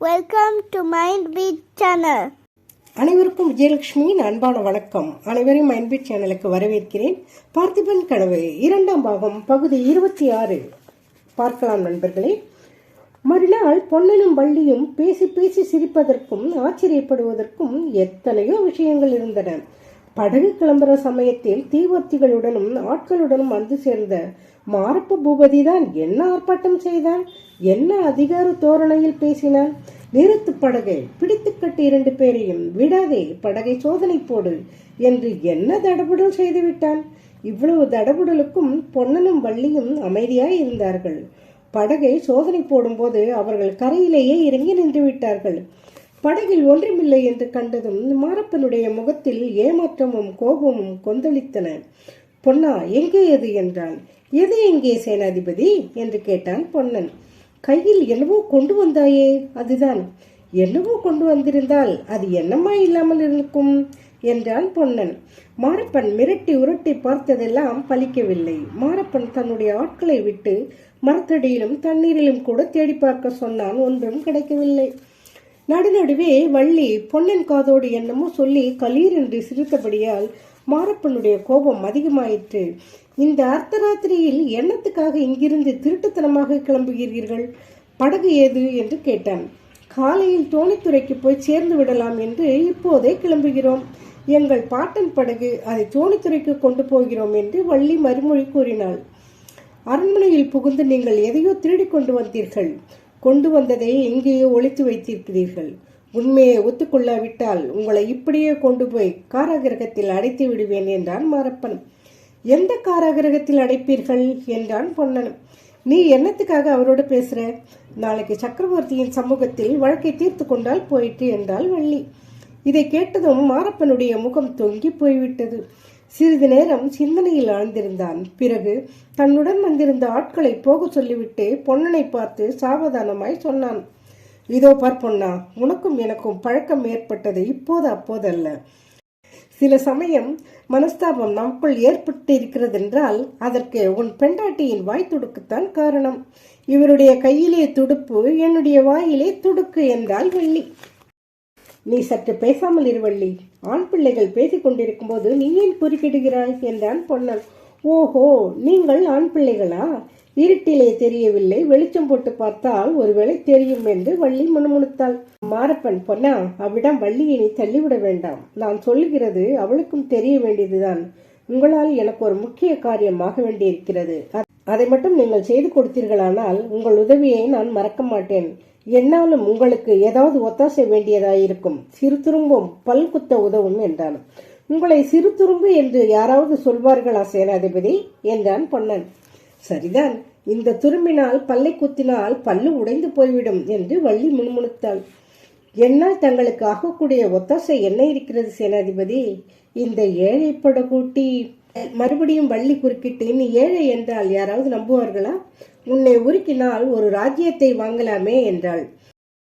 Welcome to mind beat channel அனைவருக்கும் விஜயலட்சுமியின் அன்பான வணக்கம். மைண்ட் வீச் சேனலுக்கு வரவேற்கிறேன். பார்த்திபன் கனவு இரண்டாம் பாகம் பகுதி இருபத்தி ஆறு. பார்க்கலாம் நண்பர்களே. மறுநாள் பொன்னனும் வள்ளியும் பேசி பேசி சிரிப்பதற்கும் ஆச்சரியப்படுவதற்கும் எத்தனையோ விஷயங்கள் இருந்தன. படகு கிளம்புற சமயத்தில் தீவர்த்திகளுடனும் ஆட்களுடனும் வந்து சேர்ந்த மாரப்ப பூபதி தான் என்ன ஆர்ப்பாட்டம் செய்தான் என்ன அதிகார தோரணையில் பேசினான் நிறுத்து படகை பிடித்து கட்டு இரண்டு பேரையும் விடாதே படகை சோதனை போடு என்று என்ன தடபுடல் செய்து விட்டான்? இவ்வளவு தடபுடலுக்கும் பொன்னனும் வள்ளியும் அமைதியாய் இருந்தார்கள். படகை சோதனை போடும்போது அவர்கள் கரையிலேயே இறங்கி நின்று விட்டார்கள். படகில் ஒன்றுமில்லை என்று கண்டதும் மாரப்பனுடைய முகத்தில் ஏமாற்றமும் கோபமும் கொந்தளித்தன. பொன்னா எங்கே எது என்றான். எது எங்கே சேனாதிபதி? என்று கேட்டான் பொன்னன். கையில் என்னவோ கொண்டு வந்தாயே அதுதான். என்னவோ கொண்டு வந்திருந்தால் அது என்னமா இல்லாமல் இருக்கும்? என்றான் பொன்னன். மாரப்பன் மிரட்டி உருட்டி பார்த்ததெல்லாம் பலிக்கவில்லை. மாரப்பன் தன்னுடைய ஆட்களை விட்டு மரத்தடியிலும் தண்ணீரிலும் கூட தேடி பார்க்க சொன்னான். ஒன்றும் கிடைக்கவில்லை. நடுநடுவே வள்ளி பொன்னன் காதோடு என்னமோ சொல்லி கலீர் என்று சிரித்தபடியால் மாரப்பனுடைய கோபம் அதிகமாயிற்று. இந்த அர்த்தராத்திரியில் எண்ணத்துக்காக இங்கிருந்து திருட்டுத்தனமாக கிளம்புகிறீர்கள்? படகு ஏது? என்று கேட்டான். காலையில் தோணித்துறைக்கு போய் சேர்ந்து விடலாம் என்று இப்போதே கிளம்புகிறோம். எங்கள் பாட்டன் படகு அதை தோணித்துறைக்கு கொண்டு போகிறோம் என்று வள்ளி மறுமொழி கூறினாள். அரண்மனையில் புகுந்து நீங்கள் எதையோ திருடிக்கொண்டு வந்தீர்கள். கொண்டு வந்ததை எங்கேயோ ஒழித்து வைத்திருக்கிறீர்கள். உண்மையை ஒத்துக்கொள்ளாவிட்டால் உங்களை இப்படியே கொண்டு போய் காராகிரகத்தில் அடைத்து விடுவேன் என்றான் மாரப்பன். எந்த காராகிரகத்தில் அடைப்பீர்கள்? என்றான் பொன்னன். நீ என்னத்துக்காக அவரோடு பேசுற? நாளைக்கு சக்கரவர்த்தியின் சமூகத்தில் வழக்கை தீர்த்து கொண்டால் போயிற்று என்றாள் வள்ளி. இதை கேட்டதும் மாரப்பனுடைய முகம் தொங்கி போய்விட்டது. சிறிது நேரம் சிந்தனையில் ஆழ்ந்திருந்தான். பிறகு தன்னுடன் வந்திருந்த ஆட்களை போக சொல்லிவிட்டு பொன்னனை பார்த்து சாவதானமாய் சொன்னான். இதோ பார் பொன்னா உனக்கும் எனக்கும் பழக்கம் ஏற்பட்டது இப்போது அப்போதல்ல. சில சமயம் மனஸ்தாபம் நமக்குள் ஏற்பட்டு இருக்கிறதென்றால் அதற்கு உன் பெண்டாட்டியின் வாய் துடுக்குத்தான் காரணம். இவருடைய கையிலே துடுப்பு என்னுடைய வாயிலே துடுக்கு என்றால் வெள்ளி நீ சற்று பேசாமல் இருவள்ளி ஆண் பிள்ளைகள் பேசிக் கொண்டிருக்கும் போது நீ ஏன் குறுக்கிடுகிறாய்? என்றான் பொன்னன். ஓஹோ நீங்கள் ஆண் பிள்ளைகளா? இருட்டிலே தெரியவில்லை. வெளிச்சம் போட்டு பார்த்தால் ஒருவேளை தெரியும் என்று வள்ளி முணுமுணுத்தாள். மாரப்பன் பொன்னா அவ்விடம் வள்ளியை நீ தள்ளிவிட வேண்டாம். நான் சொல்லுகிறது அவளுக்கும் தெரிய வேண்டியதுதான். உங்களால் எனக்கு ஒரு முக்கிய காரியமாக வேண்டியிருக்கிறது. அதை மட்டும் நீங்கள் செய்து கொடுத்தீர்களானால் உங்கள் உதவியை நான் மறக்க மாட்டேன். என்னாலும் உங்களுக்கு ஏதாவது ஒத்தாசை வேண்டியதாயிருக்கும் சிறு துரும்பும் பல் குத்த உதவும் என்றான். உங்களை சிறு துரும்பு என்று யாராவது சொல்வார்களா சேனாதிபதி? என்றான் பொன்னன். சரிதான். இந்த துரும்பினால் பல்லை குத்தினால் பல்லு உடைந்து போய்விடும் என்று வள்ளி முணுமுணுத்தாள். என்னால் தங்களுக்கு ஆகக்கூடிய ஒத்தாசை என்ன இருக்கிறது சேனாதிபதி? இந்த ஏழைப்பட கூட்டி மறுபடியும் வள்ளி குறுக்கிட்டு நீ ஏழை என்றால் யாராவது நம்புவார்களா? உன்னை உருக்கினால் ஒரு ராஜ்யத்தை வாங்கலாமே என்றாள்.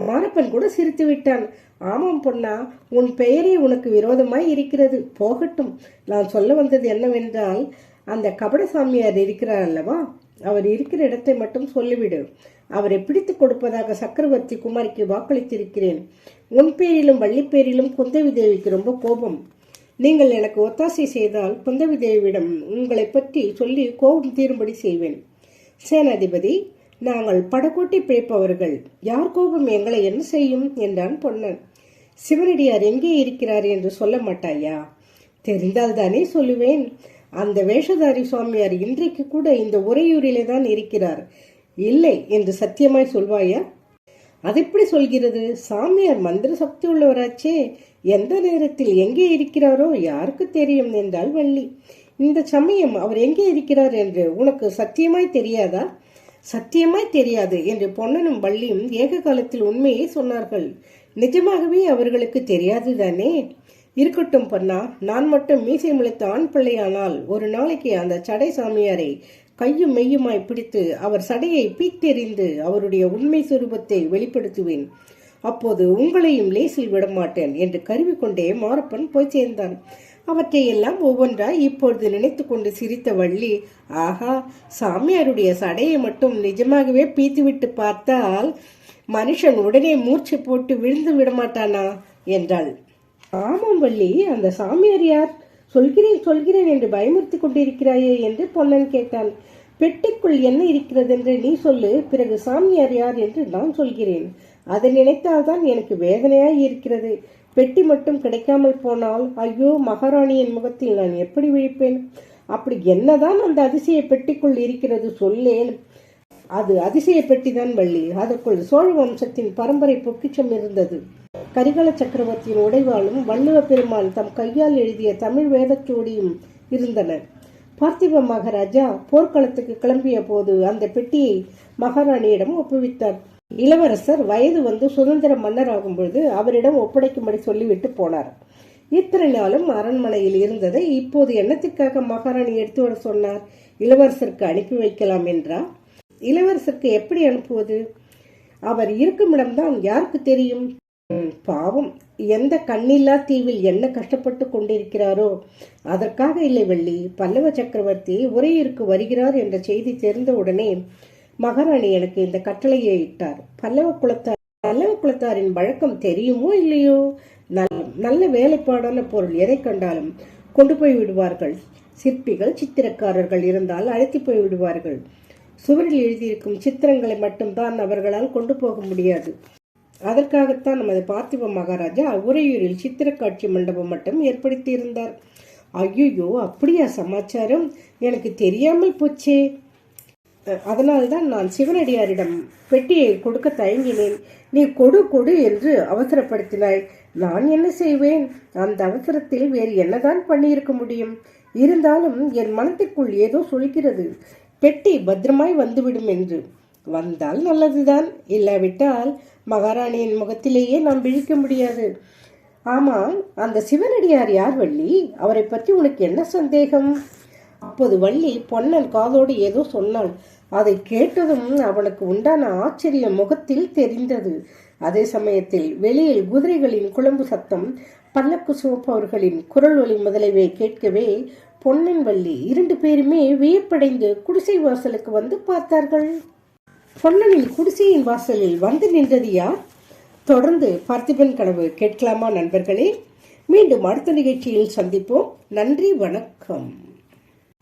மாரப்பன் கூட சிரித்து விட்டான். ஆமாம் பொன்னா உன் பெயரே உனக்கு விரோதமாய் இருக்கிறது. போகட்டும். நான் சொல்ல வந்தது என்னவென்றால் அந்த கபடசாமியார் இருக்கிறார் அல்லவா? அவர் இருக்கிற இடத்தை மட்டும் சொல்லிவிடு. அவரை பிடித்து கொடுப்பதாக சக்கரவர்த்தி குமாரிக்கு வாக்களித்திருக்கிறேன். உன் பேரிலும் வள்ளி பேரிலும் குந்தவி தேவிக்கு ரொம்ப கோபம். நீங்கள் எனக்கு ஒத்தாசை செய்தால் குந்தவி தேவியிடம் உங்களை பற்றி சொல்லி கோபம் தீரும்படி செய்வேன். சேனாதிபதி நாங்கள் படகோட்டி பிழைப்பவர்கள். யார் கோபம் எங்களை என்ன செய்யும்? என்றான் பொன்னன். சிவனடியார் எங்கே இருக்கிறார் என்று சொல்ல மாட்டாயா? தெரிந்தால் தானே சொல்லுவேன். அந்த வேஷதாரி சுவாமியார் இன்றைக்கு கூட இந்த உரையூரிலே தான் இருக்கிறார். இல்லை என்று சத்தியமாய் சொல்வாயா? அதெப்படி சொல்கிறது? சாமியார் மந்திர சக்தி உள்ளவராச்சே. எந்த நேரத்தில் எங்கே இருக்கிறாரோ யாருக்கு தெரியும் என்றால் வள்ளி. இந்த சமயம் அவர் எங்கே இருக்கிறார் என்று உனக்கு சத்தியமாய் தெரியாதா? சத்தியமாய் தெரியாது என்று பொன்னனும் வள்ளியும் ஏக காலத்தில் உண்மையை சொன்னார்கள். நிஜமாகவே அவர்களுக்கு தெரியாது தானே? இருக்கட்டும் பண்ணா நான் மட்டும் மீசை முளைத்த ஆண் பிள்ளையானால் ஒரு நாளைக்கு அந்த சடை சாமியாரை கையும் மெய்யுமாய் பிடித்து அவர் சடையை பீத்தெறிந்து அவருடைய உண்மை சுரூபத்தை வெளிப்படுத்துவேன். அப்போது உங்களையும் லேசில் விடமாட்டேன் என்று கருவிக்கொண்டே மாரப்பன் போய் சேர்ந்தான். அவற்றையெல்லாம் ஒவ்வொன்றாய் இப்பொழுது நினைத்து கொண்டு சிரித்த வள்ளி ஆஹா சாமியாருடைய சடையை மட்டும் நிஜமாகவே பீத்துவிட்டு பார்த்தால் மனுஷன் உடனே மூர்ச்சை போட்டு விழுந்து விடமாட்டானா? என்றாள். ஆமாம் வள்ளி அந்த சாமியார் யார்? சொல்கிறேன் சொல்கிறேன் என்று பயமுறுத்தி கொண்டிருக்கிறாயே என்று பொன்னன் கேட்டான். பெட்டிக்குள் என்ன இருக்கிறது என்று நீ சொல்லு பிறகு சாமியார் யார் என்று நான் சொல்கிறேன். அதை நினைத்தால்தான் எனக்கு வேதனையாய் இருக்கிறது. பெட்டி மட்டும் கிடைக்காமல் போனால் ஐயோ மகாராணியின் முகத்தில் நான் எப்படி விழிப்பேன்? அப்படி என்னதான் அந்த அதிசய பெட்டிக்குள் இருக்கிறது சொல்லேன். அது அதிசய பெட்டிதான் வள்ளி. அதற்குள் சோழ வம்சத்தின் பரம்பரை பொக்கிச்சம் இருந்தது. கரிகால சக்கரவர்த்தியின் உடைவாளும் வள்ளுவ பெருமாள் தம் கையால் எழுதிய தமிழ் வேதச்சோடியும் இருந்தன. பார்த்திப மகாராஜா போர்க்களத்துக்கு கிளம்பிய போது அந்த பெட்டியை மகாராணியிடம் ஒப்புவித்தார். இளவரசர் வயது வந்து சுதந்திர மன்னர் பொழுது அவரிடம் ஒப்படைக்கும்படி சொல்லிவிட்டு போனார். இத்தனை நாளும் அரண்மனையில் இருந்ததை இப்போது என்னத்திற்காக மகாராணி எடுத்து வர சொன்னார்? இளவரசருக்கு அனுப்பி வைக்கலாம் என்றார் இளவரசருக்கு எப்படி அனுப்புவது? அவர் இருக்குமிடம்தான் யாருக்கு தெரியும்? பாவம். எந்த கண்ணில்லா தீவில் என்ன கஷ்டப்பட்டு கொண்டிருக்கிறாரோ? அதற்காக இல்லை வள்ளி. பல்லவ சக்கரவர்த்தி உரையிற்கு வருகிறார் என்ற செய்தி தெரிந்தவுடனே மகாராணி எனக்கு இந்த கட்டளையை இட்டார். பல்லவ குலத்தார் பல்லவ குலத்தாரின் வழக்கம் தெரியுமோ இல்லையோ? நல்ல நல்ல வேலைப்பாடான பொருள் எதை கண்டாலும் கொண்டு போய் விடுவார்கள். சிற்பிகள் சித்திரக்காரர்கள் இருந்தால் அழைத்து போய் விடுவார்கள். சுவரில் எழுதியிருக்கும் சித்திரங்களை மட்டும்தான் அவர்களால் கொண்டு போக முடியாது. அதற்காகத்தான் நமது பார்த்திப மகாராஜா உறையூரில் சித்திரக்காட்சி மண்டபம் மட்டும் ஏற்படுத்தியிருந்தார். ஐயோ அப்படியா சமாச்சாரம்? எனக்கு தெரியாமல் போச்சே. அதனால்தான் நான் சிவனடியாரிடம் பெட்டியை கொடுக்க தயங்கினேன். நீ கொடு கொடு என்று அவசரப்படுத்தினாய். நான் என்ன செய்வேன்? அந்த அவசரத்தில் வேறு என்னதான் பண்ணியிருக்க முடியும்? இருந்தாலும் என் மனத்திற்குள் ஏதோ சொல்கிறது. பெட்டி பத்திரமாய் வந்துவிடும் என்று. வந்தால் நல்லதுதான். இல்லாவிட்டால் மகாராணியின் முகத்திலேயே நாம் விழிக்க முடியாது. ஆமாம் அந்த சிவனடியார் யார் வள்ளி? அவரை பற்றி உனக்கு என்ன சந்தேகம்? அப்போது வள்ளி பொன்னன் காதோடு ஏதோ சொன்னாள். அதை கேட்டதும் அவனுக்கு உண்டான ஆச்சரியம் முகத்தில் தெரிந்தது. அதே சமயத்தில் வெளியில் குதிரைகளின் குழம்பு சத்தம் பல்லக்கு சுமப்பவர்களின் குரல் ஒளி முதலியவை கேட்கவே பொன்னன் வள்ளி இரண்டு பேருமே வியப்படைந்து குடிசை வாசலுக்கு வந்து பார்த்தார்கள். பொன்னனின் குடிசையின் வாசலில் வந்து நின்றது யார்? தொடர்ந்து பார்த்திபன் கனவு கேட்கலாமா நண்பர்களே? மீண்டும் அடுத்த நிகழ்ச்சியில் சந்திப்போம். நன்றி வணக்கம்.